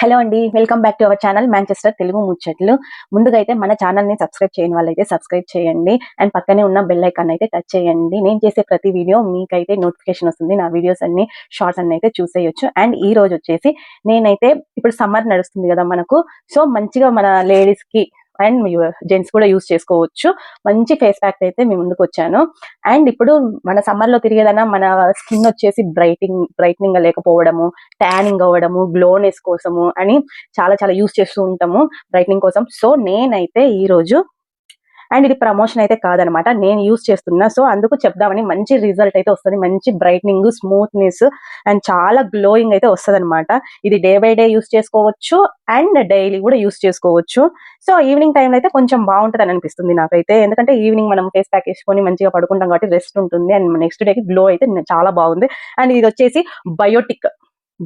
Hello అండి welcome back to our channel Manchester Telugu ముచ్చట్లు. ముందుగా అయితే మన ఛానల్ని సబ్స్క్రైబ్ చేయని వాళ్ళైతే సబ్స్క్రైబ్ చేయండి. అండ్ పక్కనే ఉన్న బెల్ ఐకాన్ అయితే టచ్ చేయండి. నేను చేసే ప్రతి వీడియో మీకైతే నోటిఫికేషన్ వస్తుంది. నా వీడియోస్ అన్ని షార్ట్స్ అన్ని అయితే చూసేయొచ్చు. అండ్ ఈ రోజు వచ్చేసి నేనైతే ఇప్పుడు సమ్మర్ నడుస్తుంది కదా మనకు. సో మంచిగా మన లేడీస్కి అండ్ జెంట్స్ కూడా యూస్ చేసుకోవచ్చు. మంచి ఫేస్ ప్యాక్ అయితే మీ ముందుకు వచ్చాను. అండ్ ఇప్పుడు మన సమ్మర్లో తిరిగేదన్నా మన స్కిన్ వచ్చేసి బ్రైటింగ్ బ్రైట్నింగ్గా లేకపోవడము ట్యానింగ్ అవ్వడము గ్లోనెస్ కోసము అని చాలా చాలా యూస్ చేస్తూ ఉంటాము బ్రైట్నింగ్ కోసం. సో నేనైతే ఈ రోజు అండ్ ఇది ప్రమోషన్ అయితే కాదనమాట. నేను యూస్ చేస్తున్నా. సో అందుకు చెప్దామని మంచి రిజల్ట్ అయితే వస్తుంది. మంచి బ్రైట్నింగ్ స్మూత్నెస్ అండ్ చాలా గ్లోయింగ్ అయితే వస్తుంది ఇది డే బై డే యూస్ చేసుకోవచ్చు అండ్ డైలీ కూడా యూస్ చేసుకోవచ్చు. సో ఈవినింగ్ టైంలో అయితే కొంచెం బాగుంటుంది అని అనిపిస్తుంది నాకైతే. ఎందుకంటే ఈవినింగ్ మనం ఫేస్ ప్యాక్ వేసుకొని మంచిగా పడుకుంటాం కాబట్టి రెస్ట్ ఉంటుంది. అండ్ నెక్స్ట్ డేకి గ్లో అయితే చాలా బాగుంది. అండ్ ఇది వచ్చేసి బయోటిక్.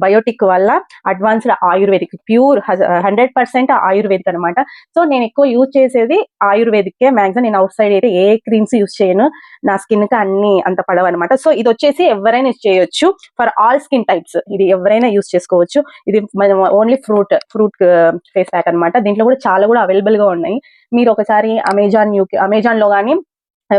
బయోటిక్ వల్ల advanced ayurvedic pure hundred percent ayurvedic అనమాట సో నేను ఎక్కువ యూజ్ చేసేది ఆయుర్వేదిక్ మాక్సిమం నేను అవుట్ సైడ్ అయితే ఏ క్రీమ్స్ యూజ్ చేయను. నా స్కిన్కి అన్ని అంత పడవ అనమాట సో ఇది వచ్చేసి ఎవరైనా యూజ్ చేయొచ్చు. ఫర్ ఆల్ స్కిన్ టైప్స్ ఇది ఎవరైనా యూజ్ చేసుకోవచ్చు. ఇది మనం only fruit fruit face pack అనమాట దీంట్లో కూడా చాలా కూడా అవైలబుల్గా ఉన్నాయి. మీరు ఒకసారి అమెజాన్ యూకే అమెజాన్లో కానీ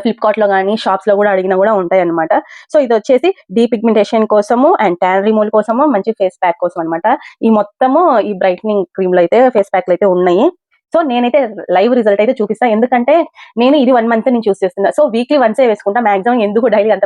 ఫ్లిప్కార్ట్లో కానీ షాప్స్లో కూడా అడిగినా కూడా ఉంటాయి అనమాట సో ఇది వచ్చేసి డీ పిగ్మెంటేషన్ కోసము అండ్ ట్యాన్ రిమూవల్ కోసము మంచి ఫేస్ ప్యాక్ కోసం అనమాట ఈ మొత్తము ఈ బ్రైట్నింగ్ క్రీమ్లు అయితే ఫేస్ ప్యాక్లు అయితే ఉన్నాయి. సో నేనైతే లైవ్ రిజల్ట్ అయితే చూపిస్తా. ఎందుకంటే నేను ఇది వన్ మంత్ నేను చూస్ చేస్తున్నా. సో వీక్లీ వన్సే వేసుకుంటా. మాక్సిమం ఎందుకు డైలీ అంత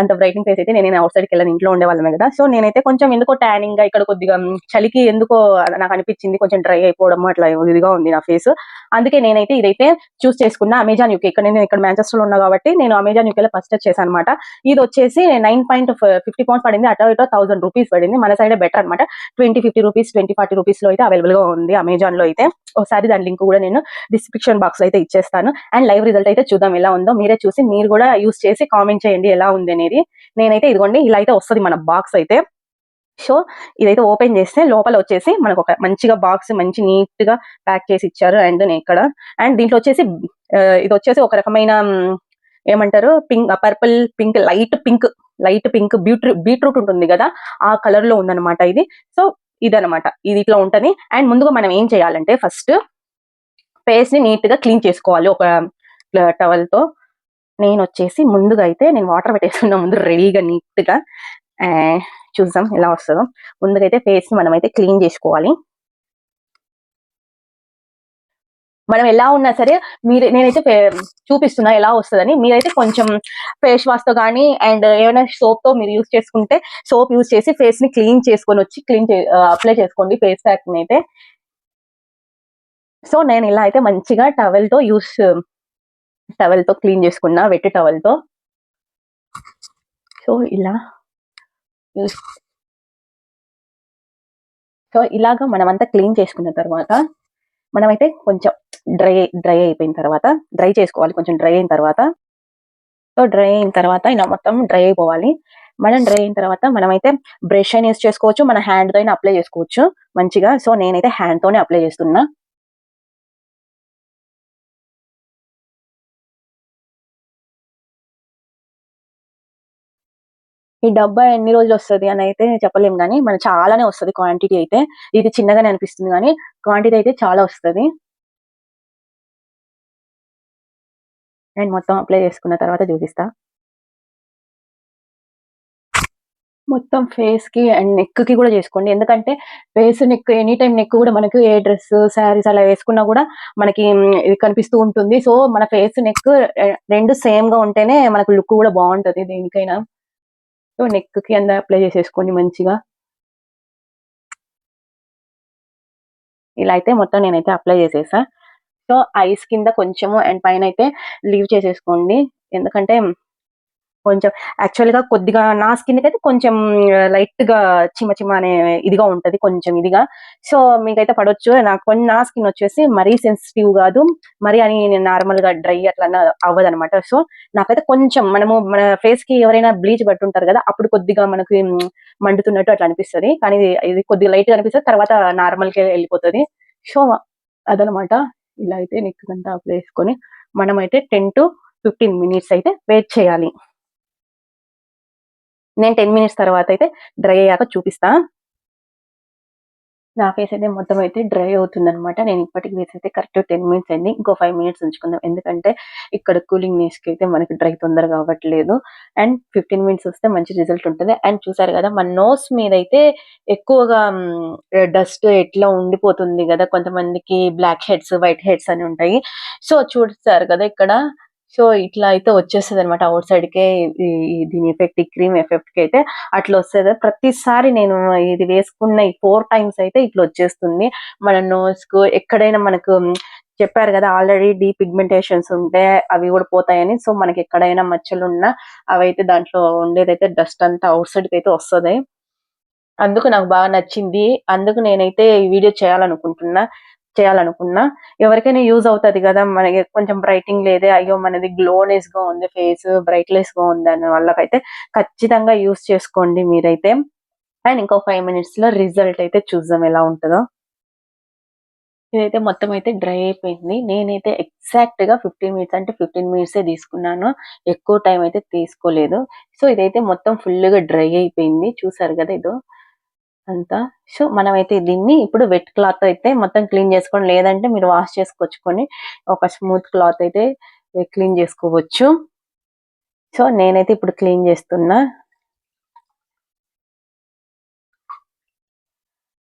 అంత బ్రైటింగ్ ఫేస్ అయితే నేను అవుట్ సైడ్కి వెళ్ళాను. ఇంట్లో ఉండేవాళ్ళమే కదా. సో నేనైతే కొంచెం ఎందుకో ట్యానింగ్గా ఇక్కడ కొద్దిగా చలికి ఎందుకో నాకు అనిపించింది. కొంచెం డ్రై అయిపోవడం అట్లా ఇదిగా ఉంది నా ఫేస్ అందుకే నేనైతే ఇదైతే చూస్ చేసుకున్నా. అమెజాన్ యూకే ఇక్కడ నేను ఇక్కడ మాంచెస్టర్లో ఉన్నా కాబట్టి నేను అమెజాన్ యూకేలో ఫస్ట్ చేశాను అనమాట ఇది వచ్చేసి నైన్ పాయింట్ ఫిఫ్టీ పౌండ్స్ పడింది. అటో ఇటో థౌసండ్ రూపీస్ పడింది. మన సైడ్ బెటర్ అనమాట twenty fifty rupees twenty forty రూపీస్లో అయితే అవైలబుల్గా ఉంది అమెజాన్లో అయితే. ఒకసారి దాని లింక్ కూడా నేను డిస్క్రిప్షన్ బాక్స్ అయితే ఇచ్చేస్తాను. అండ్ లైవ్ రిజల్ట్ అయితే చూద్దాం ఎలా ఉందో. మీరే చూసి మీరు కూడా యూస్ చేసి కామెంట్ చేయండి ఎలా ఉంది అనేది. నేనైతే ఇదిగోండి ఇలా అయితే వస్తుంది మన బాక్స్ అయితే. సో ఇదైతే ఓపెన్ చేస్తే లోపల వచ్చేసి మనకు ఒక మంచిగా బాక్స్ మంచి నీట్గా ప్యాక్ చేసి ఇచ్చారు అండ్ నేను ఇక్కడ. అండ్ దీంట్లో వచ్చేసి ఇది వచ్చేసి ఒక రకమైన ఏమంటారు pink purple pink light pink light pink beetroot beetroot ఉంటుంది కదా ఆ కలర్లో ఉందన్నమాట ఇది. సో ఇదనమాట ఇది ఇట్లా ఉంటుంది. అండ్ ముందుగా మనం ఏం చేయాలంటే ఫస్ట్ ఫేస్ని నీట్గా క్లీన్ చేసుకోవాలి. ఒక టవల్తో. నేను వచ్చేసి ముందుగా అయితే నేను వాటర్ పెట్టేసుకున్న ముందు రెడీగా నీట్గా చూద్దాం ఎలా వస్తుందో. ముందుగా అయితే ఫేస్ని మనం అయితే క్లీన్ చేసుకోవాలి. మనం ఎలా ఉన్నా సరే మీరు నేనైతే చూపిస్తున్నా ఎలా వస్తుందని. మీరైతే కొంచెం ఫేస్ వాష్తో కానీ అండ్ ఏమైనా సోప్తో మీరు యూస్ చేసుకుంటే సోప్ యూస్ చేసి ఫేస్ని క్లీన్ చేసుకొని వచ్చి క్లీన్ అప్లై చేసుకోండి ఫేస్ ప్యాక్ అయితే. సో నేను ఇలా అయితే మంచిగా టవెల్తో యూస్ టవెల్తో క్లీన్ చేసుకున్నా వెట్టి టవెల్తో. సో ఇలా సో ఇలాగా మనమంతా క్లీన్ చేసుకున్న తర్వాత మనమైతే కొంచెం డ్రై డ్రై అయిపోయిన తర్వాత డ్రై చేసుకోవాలి. కొంచెం డ్రై అయిన తర్వాత. సో డ్రై అయిన తర్వాత ఇలా మొత్తం డ్రై అయిపోవాలి. మనం డ్రై అయిన తర్వాత మనమైతే బ్రష్ అయినా యూస్ చేసుకోవచ్చు. మన హ్యాండ్తో అయినా అప్లై చేసుకోవచ్చు. మంచిగా. సో నేనైతే హ్యాండ్ తోనే అప్లై చేస్తున్నా. ఈ డబ్బా ఎన్ని రోజులు వస్తుంది అని అయితే చెప్పలేము కానీ మన చాలానే వస్తుంది క్వాంటిటీ అయితే. ఇది చిన్నగానే అనిపిస్తుంది కానీ క్వాంటిటీ అయితే చాలా వస్తుంది. నేను మొత్తం అప్లై చేసుకున్న తర్వాత చూపిస్తా. మొత్తం ఫేస్కి అండ్ నెక్కి కూడా చేసుకోండి. ఎందుకంటే face neck any time neck కూడా మనకు ఏ డ్రెస్ శారీస్ అలా వేసుకున్నా కూడా మనకి ఇది కనిపిస్తూ ఉంటుంది. సో మన ఫేస్ నెక్ రెండు సేమ్గా ఉంటేనే మనకు లుక్ కూడా బాగుంటుంది దేనికైనా. సో నెక్కి అంతా అప్లై చేసేసుకోండి మంచిగా. ఇలా అయితే మొత్తం నేనైతే అప్లై చేసేసా. సో ఐస్ కింద కొంచెము అండ్ పైన అయితే లీవ్ చేసేసుకోండి. ఎందుకంటే కొంచెం యాక్చువల్గా కొద్దిగా నా స్కిన్ అయితే కొంచెం లైట్గా చిమ చిమ అనే ఇదిగా ఉంటది కొంచెం ఇదిగా. సో మీకైతే పడవచ్చు నాకు కొంచెం నా స్కిన్ వచ్చేసి మరీ సెన్సిటివ్ కాదు. మరి అని నార్మల్గా డ్రై అట్లా అవ్వదు అనమాట సో నాకైతే కొంచెం మనము మన ఫేస్కి ఎవరైనా బ్లీచ్ పట్టుంటారు కదా అప్పుడు కొద్దిగా మనకి మండుతున్నట్టు అట్లా అనిపిస్తుంది. కానీ ఇది కొద్దిగా లైట్గా అనిపిస్తుంది తర్వాత నార్మల్కి వెళ్ళిపోతుంది. సో అదనమాట ఇలా అయితే నెక్ అంతా అప్లై చేసుకొని మనమైతే టెన్ టు ఫిఫ్టీన్ మినిట్స్ అయితే వెయిట్ చేయాలి. నేను టెన్ మినిట్స్ తర్వాత అయితే డ్రై అయ్యాక చూపిస్తా. నా ఫేస్ అయితే మొత్తం అయితే డ్రై అవుతుంది అనమాట నేను ఇప్పటికి వేసి అయితే కరెక్ట్ టెన్ మినిట్స్ అయింది. ఇంకో ఫైవ్ మినిట్స్ ఉంచుకుందాం. ఎందుకంటే ఇక్కడ కూలింగ్కి అయితే మనకి డ్రై తొందరగా అవ్వట్లేదు అండ్ ఫిఫ్టీన్ మినిట్స్ వస్తే మంచి రిజల్ట్ ఉంటుంది. అండ్ చూసారు కదా మన నోస్ మీద అయితే ఎక్కువగా డస్ట్ ఎట్లా ఉండిపోతుంది కదా కొంతమందికి బ్లాక్ హెడ్స్ వైట్ హెడ్స్ అని ఉంటాయి. సో చూస్తారు కదా ఇక్కడ సో ఇట్లా అయితే వచ్చేస్తుంది అనమాట అవుట్ సైడ్కే దీని ఎఫెక్ట్ ఈ క్రీమ్ ఎఫెక్ట్కి అయితే అట్లా వస్తుంది. ప్రతిసారి నేను ఇది వేసుకున్న ఈ ఫోర్ టైమ్స్ అయితే ఇట్లా వచ్చేస్తుంది. మన నోస్కు ఎక్కడైనా మనకు చెప్పారు కదా ఆల్రెడీ డీ పిగ్మెంటేషన్స్ ఉంటే అవి కూడా పోతాయని. సో మనకి ఎక్కడైనా మచ్చలు ఉన్నా అవైతే దాంట్లో ఉండేదైతే డస్ట్ అంతా అవుట్ సైడ్కి అయితే వస్తుంది. అందుకు నాకు బాగా నచ్చింది. అందుకు నేనైతే ఈ వీడియో చేయాలనుకుంటున్నా. చేయాలనుకున్నా ఎవరికైనా యూజ్ అవుతది కదా మనకి కొంచెం బ్రైటింగ్ లేదే అయ్యో మనది గ్లోనెస్గా ఉంది ఫేస్ బ్రైట్లెస్గా ఉంది అనే వాళ్ళకైతే ఖచ్చితంగా యూజ్ చేసుకోండి మీరైతే. అండ్ ఇంకో ఫైవ్ మినిట్స్లో రిజల్ట్ అయితే చూద్దాం ఎలా ఉంటుందో. ఇదైతే మొత్తం అయితే డ్రై అయిపోయింది. నేనైతే ఎగ్జాక్ట్గా ఫిఫ్టీన్ మినిట్స్ అంటే ఫిఫ్టీన్ మినిట్స్ తీసుకున్నాను. ఎక్కువ టైం అయితే తీసుకోలేదు. సో ఇదైతే మొత్తం ఫుల్గా డ్రై అయిపోయింది. చూసారు కదా ఇదో. అంతా. సో మనమైతే దీన్ని ఇప్పుడు వెట్ క్లాత్ అయితే మొత్తం క్లీన్ చేసుకోండి. లేదంటే మీరు వాష్ చేసుకొచ్చుకొని ఒక స్మూత్ క్లాత్ అయితే క్లీన్ చేసుకోవచ్చు. సో నేనైతే ఇప్పుడు క్లీన్ చేస్తున్నా.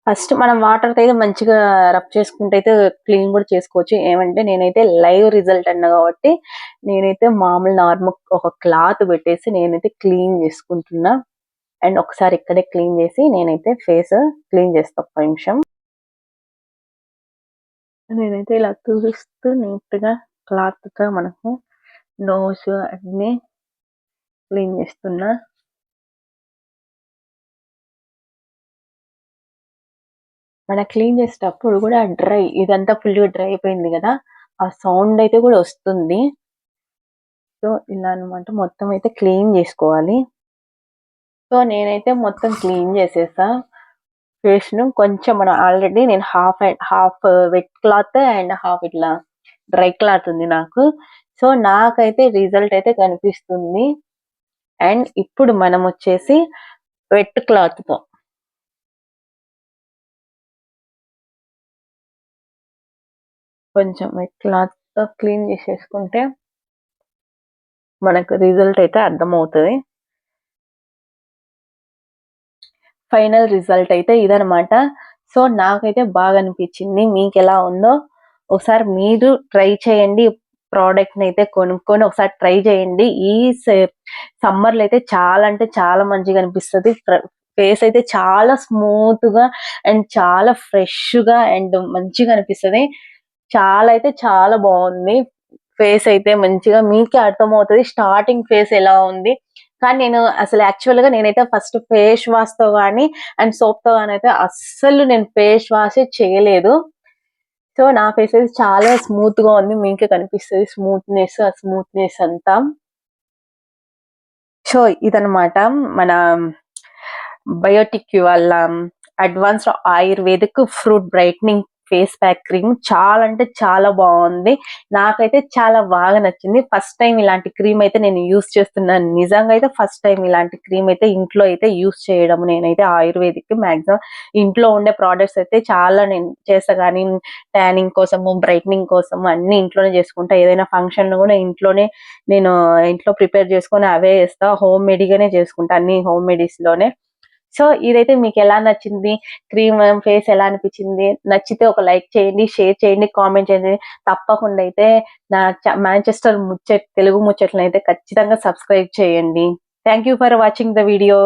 ఫస్ట్ మనం వాటర్ అయితే మంచిగా రబ్ చేసుకుంటే అయితే క్లీన్ కూడా చేసుకోవచ్చు. ఏమంటే నేనైతే లైవ్ రిజల్ట్ అన్న కాబట్టి నేనైతే మామూలు నార్మల్ ఒక క్లాత్ పెట్టేసి నేనైతే క్లీన్ చేసుకుంటున్నా. అండ్ ఒకసారి ఇక్కడే క్లీన్ చేసి నేనైతే ఫేస్ క్లీన్ చేస్తా ఒక్క నిమిషం. నేనైతే ఇలా చూపిస్తూ నీట్గా క్లాత్తో మనకు నోస్ అన్ని క్లీన్ చేస్తున్నా. మన క్లీన్ చేసేటప్పుడు కూడా డ్రై ఇదంతా ఫుల్ డ్రై అయిపోయింది కదా ఆ సౌండ్ అయితే కూడా వస్తుంది. సో ఇలా అనమాట మొత్తం అయితే క్లీన్ చేసుకోవాలి. సో నేనైతే మొత్తం క్లీన్ చేసేసా. ఫేస్ను కొంచెం మనం ఆల్రెడీ నేను half and half wet cloth and half ఇట్లా డ్రై క్లాత్ ఉంది నాకు. సో నాకైతే రిజల్ట్ అయితే కనిపిస్తుంది. అండ్ ఇప్పుడు మనం వచ్చేసి వెట్ క్లాత్తో. కొంచెం వెట్ క్లాత్తో క్లీన్ చేసేసుకుంటే మనకు రిజల్ట్ అయితే అర్థమవుతుంది. ఫైనల్ రిజల్ట్ అయితే ఇదనమాట సో నాకైతే బాగా అనిపించింది మీకు ఎలా ఉందో ఒకసారి మీరు ట్రై చేయండి. ప్రోడక్ట్ అయితే కొనుక్కొని ఒకసారి ట్రై చేయండి. ఈ సమ్మర్లో అయితే చాలా అంటే చాలా మంచిగా అనిపిస్తుంది. ఫేస్ అయితే చాలా స్మూత్గా అండ్ చాలా ఫ్రెష్గా అండ్ మంచిగా అనిపిస్తుంది. చాలా అయితే చాలా బాగుంది. ఫేస్ అయితే మంచిగా మీకే అర్థమవుతుంది. స్టార్టింగ్ ఫేస్ ఎలా ఉంది? కానీ నేను అసలు యాక్చువల్గా నేనైతే ఫస్ట్ ఫేస్ వాష్తో కానీ అండ్ సోప్తో కానీ అయితే అస్సలు నేను ఫేస్ వాష్ చేయలేదు. సో నా ఫేస్ అయితే చాలా స్మూత్గా ఉంది. మీకే కనిపిస్తుంది స్మూత్నెస్ ఆ స్మూత్నెస్ అంతా. సో ఇదనమాట మన బయోటిక్ వాళ్ళ advanced ayurvedic fruit brightening face pack cream చాలా అంటే చాలా బాగుంది. నాకైతే చాలా బాగా నచ్చింది. ఫస్ట్ టైం ఇలాంటి క్రీమ్ అయితే నేను యూస్ చేస్తున్నాను. నిజంగా అయితే ఫస్ట్ టైం ఇలాంటి క్రీమ్ అయితే ఇంట్లో అయితే యూస్ చేయడం. నేనైతే ఆయుర్వేదిక్ మ్యాక్సిమం ఇంట్లో ఉండే ప్రోడక్ట్స్ అయితే చాలా నేను చేస్తా. కానీ ట్యానింగ్ కోసము బ్రైట్నింగ్ కోసం అన్ని ఇంట్లోనే చేసుకుంటా. ఏదైనా ఫంక్షన్ కూడా ఇంట్లోనే నేను ఇంట్లో ప్రిపేర్ చేసుకొని అవే చేస్తా. హోమ్ మేడ్గానే చేసుకుంటా అన్ని హోమ్ మెడిస్లోనే. సో ఇదైతే మీకు ఎలా నచ్చింది? క్రీమ్ ఫేస్ ఎలా అనిపించింది? నచ్చితే ఒక లైక్ చేయండి షేర్ చేయండి కామెంట్ చేయండి. తప్పకుండా అయితే నా మాంచెస్టర్ ముచ్చట్ తెలుగు ముచ్చట్లను అయితే ఖచ్చితంగా సబ్స్క్రైబ్ చేయండి. Thank you for watching the video.